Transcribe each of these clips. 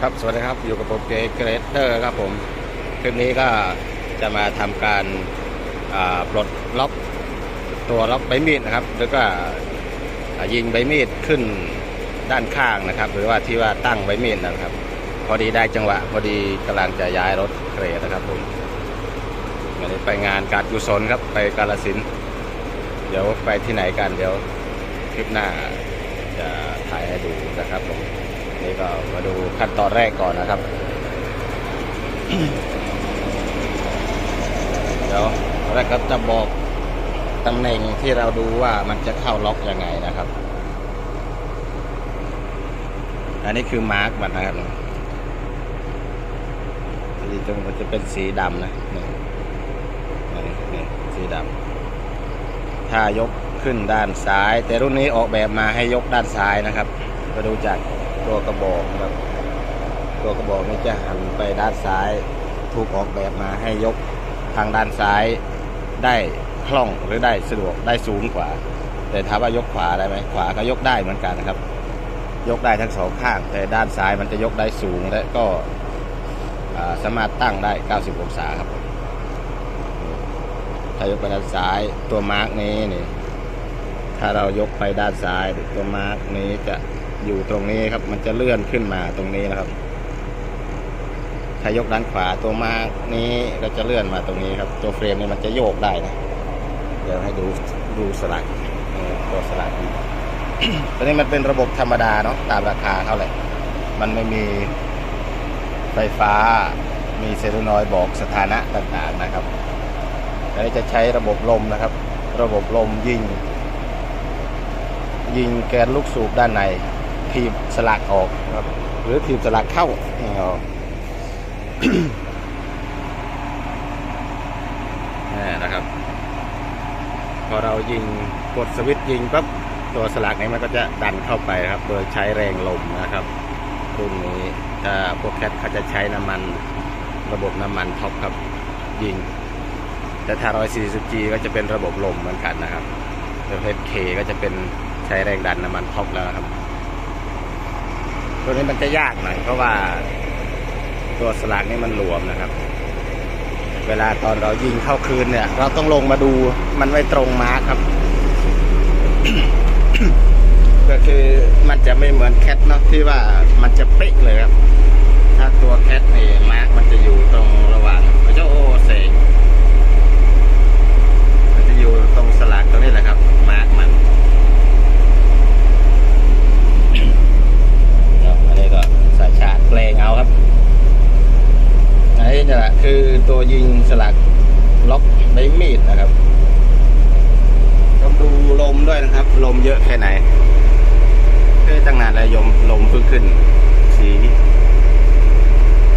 ครับสวัสดีครับอยู่กับผมเกรเกรเตอร์ครับผมคลิปนี้ก็จะมาทำการปลดล็อกตัวล็อกใบมีดนะครับ แล้วก็ยิงใบมีดขึ้นด้านข้างนะครับ หรือว่าที่ว่าตั้งใบมีดนะครับ พอดีได้จังหวะ พอดีกำลังจะย้ายรถเครนนะครับผมวันนี้ไปงานการกุศลครับไปกาลสินเดี๋ยวไปที่ไหนกันเดี๋ยวคลิปหน้าจะถ่ายให้ดูนะครับผม นี่ก็มาดูขั้นตอนแรกก่อนนะครับ เดี๋ยวแรกก็จะบอกตำแหน่งที่เราดูว่ามันจะเข้าล็อกยังไงนะครับ อันนี้คือมาร์กมันนะครับที่ตรงมันจะเป็นสีดำนะนี่นี่สีดำถ้ายกขึ้นด้านซ้าย แต่รุ่นนี้ออกแบบมาให้ยกด้านซ้ายนะครับมาดูจาก ตัวกระบอกครับ ตัวกระบอกนี้จะหันไปด้านซ้าย ถูกออกแบบมาให้ยกทางด้านซ้ายได้คล่องหรือได้สะดวกได้สูงกว่า แต่ถามว่ายกขวาได้ไหมขวาก็ยกได้เหมือนกันนะครับ ยกได้ทั้งสองข้าง แต่ด้านซ้ายมันจะยกได้สูงและก็สามารถตั้งได้ 90 องศาครับถ้ายกไปด้านซ้ายตัวมาร์กนี้นี่ถ้าเรายกไปด้านซ้ายตัวมาร์กนี้จะ อยู่ตรงนี้ครับ มันจะเลื่อนขึ้นมาตรงนี้นะครับ ถ้ายกด้านขวาตัวมากนี้ก็จะเลื่อนมาตรงนี้ครับ ตัวเฟรมนี่มันจะโยกได้นะ เดี๋ยวให้ดูดูสลักตัวสลักนี่ตอนนี้มันเป็นระบบธรรมดาเนาะตามราคาเท่าไหร่มันไม่มีไฟฟ้า มีเซลลูนอยบอกสถานะต่างๆนะครับอันนี้จะใช้ระบบลมนะครับ ระบบลมยิง ยิงแกนลูกสูบด้านใน ทีบสลักออกครับ หรือทีบสลักเข้านี่เอานะครับ พอเรายิงกดสวิตช์ยิงปั๊บตัวสลักนี้มันก็จะดันเข้าไปครับ โดยใช้แรงลมนะครับรุ่นนี้ถ้าพวกแคทเขาจะใช้น้ำมันระบบน้ำมันท็อปครับยิง แต่ถ้า 140G ก็จะเป็นระบบลมเหมือนกันนะครับแตัว FK ก็จะเป็นใช้แรงดันน้ำมันท็อปแล้วครับ ตัวนี้มันจะยากหน่อยเพราะว่า ตัวสลักนี่มันหลวมนะครับ เวลาตอนเรายิงเข้าคืนเนี่ย เราต้องลงมาดูมันไม่ตรงมาร์คครับ ก็คือมันจะไม่เหมือนแคทเนาะที่ว่ามันจะเป๊ะเลยครับ ถ้าตัวแคทนี่มาร์คมันจะอยู่ตรงระหว่างเจ้าโอเสงมันจะอยู่ตรงสลักตรงนี้แหละครับ มาร์คมันเนาะอันนี้ก็สายชาร์จเพลงเอาครับ อันนี้จะคือตัวยิงสลักล็อกใบมีดนะครับ ต้องดูลมด้วยนะครับ ลมเยอะแค่ไหนเอ้ยตั้งนานแล้วยม ลมเพิ่งขึ้น สี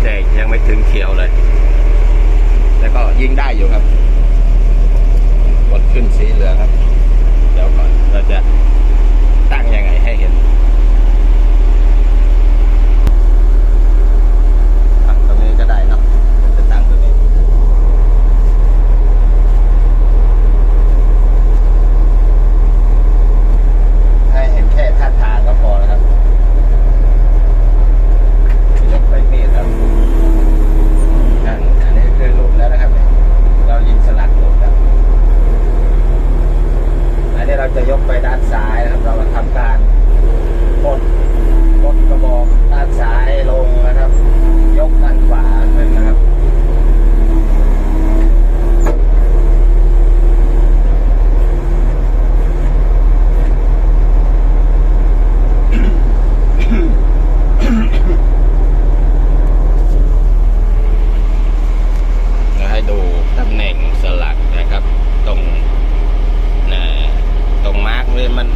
แดงยังไม่ถึงเขียวเลย แล้วก็ยิงได้อยู่ครับกดขึ้นสีเหลืองครับ เดี๋ยวก่อนเราจะตั้งยังไงให้เห็น ตั้งตรงนี้ก็ได้เนาะผมจะตั้งตรงนี้ ให้เห็นแค่ท่าทางก็พอแล้วครับยกไปนี่ครับนั่นอันนี้คือหลุดแล้วนะครับ เรายิงสลักหลุดแล้ว อันนี้เราจะยกไปด้านซ้ายนะครับ เราทำการกดกดกระบอกด้านซ้ายลงนะครับ ยกด้านขวาขึ้นนะครับ จะให้ดูตำแหน่งสลักนะครับ ตรงนะตรงมาร์กเลยมัน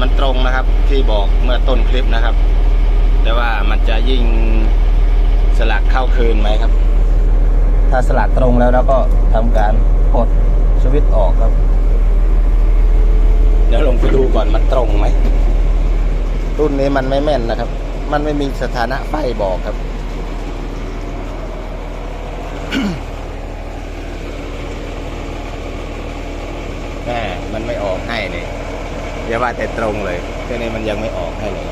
มันตรงนะครับ ที่บอกเมื่อต้นคลิปนะครับ แต่ว่ามันจะยิ่งสลักเข้าคืนไหมครับ ถ้าสลักตรงแล้วเราก็ทำการกดสวิตช์ออกครับ เดี๋ยวลงไปดูก่อนมันตรงไหม รุ่นนี้มันไม่แม่นนะครับ มันไม่มีสถานะไฟบอกครับแม่มันไม่ออกให้เนี่ย อย่าว่าแต่ตรงเลยแค่นี้มันยังไม่ออกให้เลย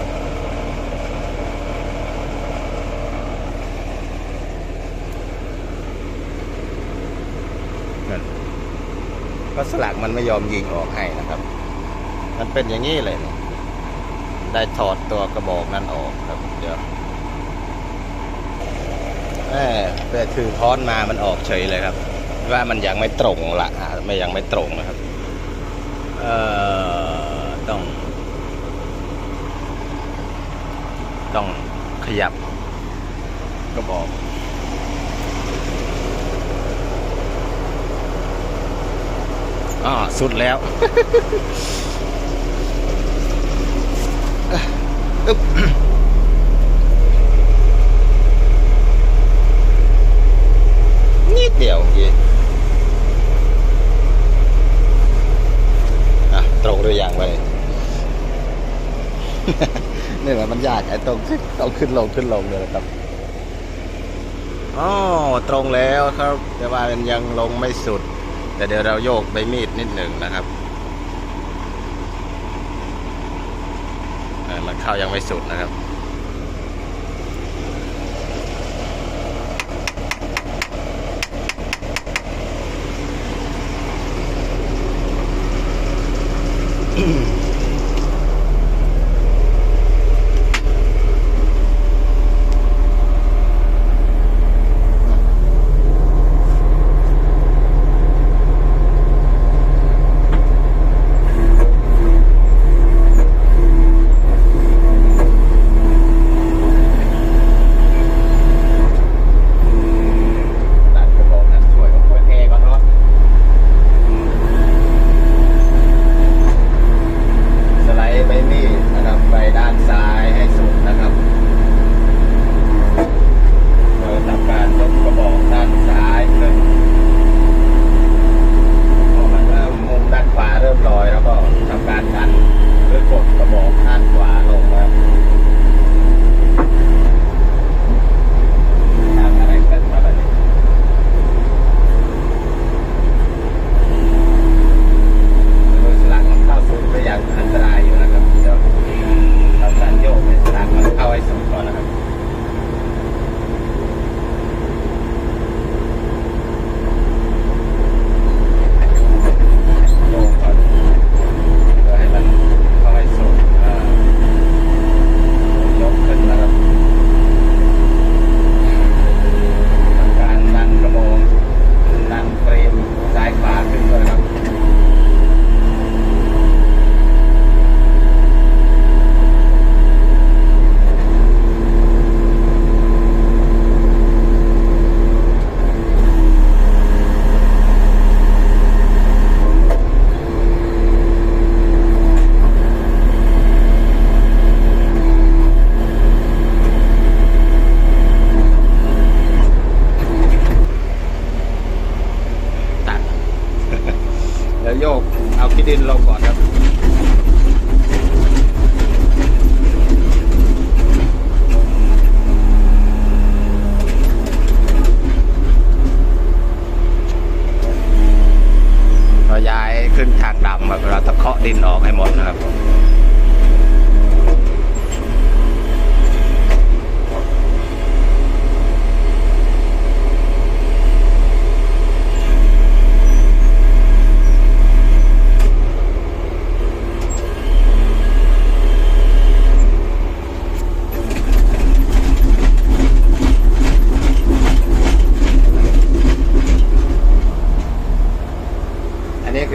ก็สลักมันไม่ยอมยิงออกให้นะครับ มันเป็นอย่างนี้เลยนะได้ถอดตัวกระบอกนั้นออกครับ เดี๋ยวแหมแต่ถือค้อนมามันออกเฉยเลยครับ ว่ามันยังไม่ตรงละไม่ยังไม่ตรงนะครับ เอ่อ ต้อง ต้องขยับกระบอกอ๋อสุดแล้วอึ๊บนิดเดียวเองอะ ตรงหรือยังไป นี่แหละมัน ยากไอ้ตรงขึ้นต้องขึ้นลงขึ้นลงเลยครับอ๋อตรงแล้วครับ แต่ว่ามันยังลงไม่สุด แต่เดี๋ยวเราโยกใบมีดนิดหนึ่งนะครับเออมันเข้ายังไม่สุดนะครับ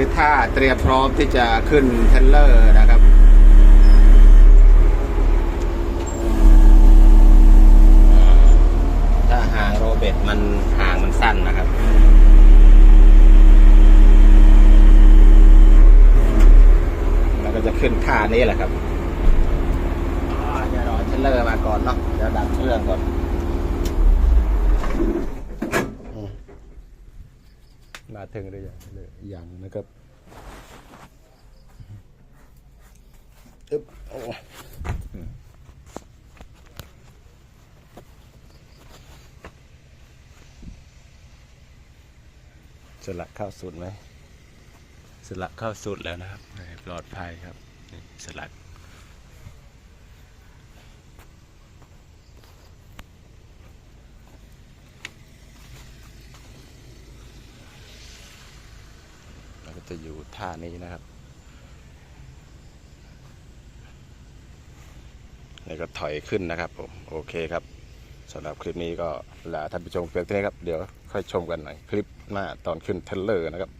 คือท่าเตรียมพร้อมที่จะขึ้นเทรลเลอร์นะครับถ้าหางโรเบตมันหางมันสั้นนะครับแล้วก็จะขึ้นท่านี้แหละครับอ่าเดี๋ยวรอเทรลเลอร์มาก่อนเนาะเดี๋ยวดับเครื่องก่อน มาถึงหรือยังยังนะครับอึ๊บโอ้สลักเข้าสุดไหมสลักเข้าสุดแล้วนะครับ ปลอดภัยครับสลัก ก็จะอยู่ท่านี้นะครับนี่ก็ถอยขึ้นนะครับผม โอเคครับสำหรับคลิปนี้ก็ลาท่านผู้ชมเพียงเท่านี้ครับ เดี๋ยวค่อยชมกันหน่อยคลิปหน้าตอนขึ้นเทเลอร์นะครับ